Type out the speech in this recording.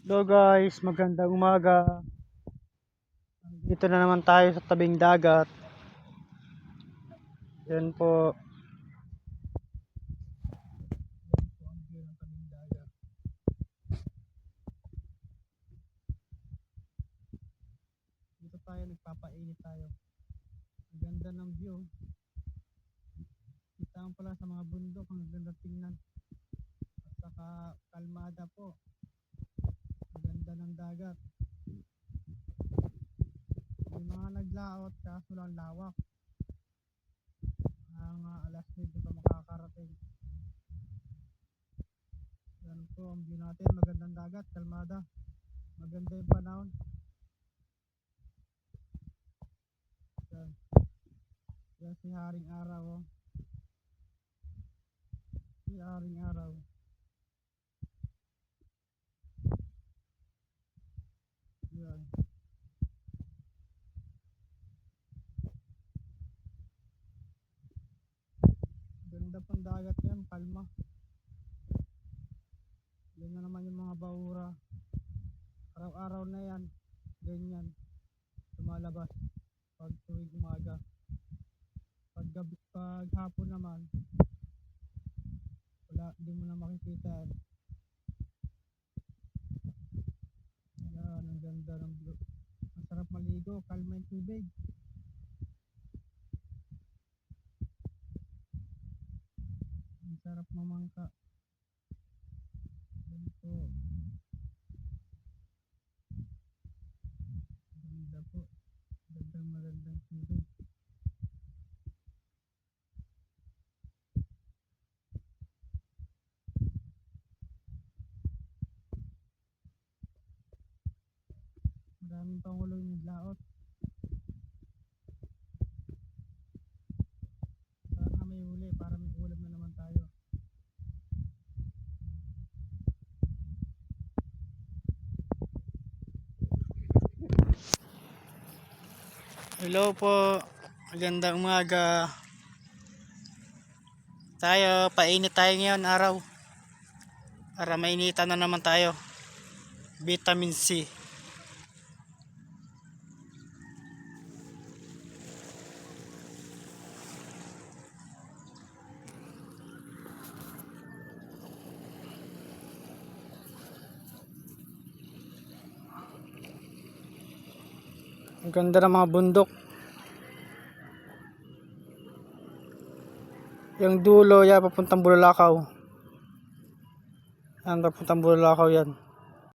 Hello guys, magandang umaga. Dito na naman tayo sa tabing dagat. Yan po. Dito tayo nagpapainit tayo. Ang ganda ng view. Kita mo pala sa mga bundok, ang ganda tingnan. At saka kalmada po. Ang ganda ng dagat. May naglaot kaso lang lawak. Ang uh, alas 9 pa makakarating. Yan po ang view natin. Magandang dagat, kalmada. Maganda yung panahon. Yan. Yan si Haring Araw. Oh. Si Haring Araw. Yan. Ganda pang dagat yan, kalma. Yan na naman yung mga bahura. Araw-araw na yan, ganyan. Lumalabas pag tuwing umaga. Pag gabi, pag hapon naman, wala, hindi mo na makikita yan. Yan, ang ganda ng blue. Ang sarap maligo, kalma yung tubig. Sarap mamangka. Yan po. Ganda po. Gandang magandang tubig. Maraming pangulo yung naglaot. Sana may huli para may ulam na naman tayo. Hello po. Magandang umaga. Tayo, painit tayo ngayon araw. Para mainitan na naman tayo. Vitamin C. Ang ganda ng mga bundok. Yung dulo, yan, papuntang Bulacau. Yan, papuntang Bulacau yan.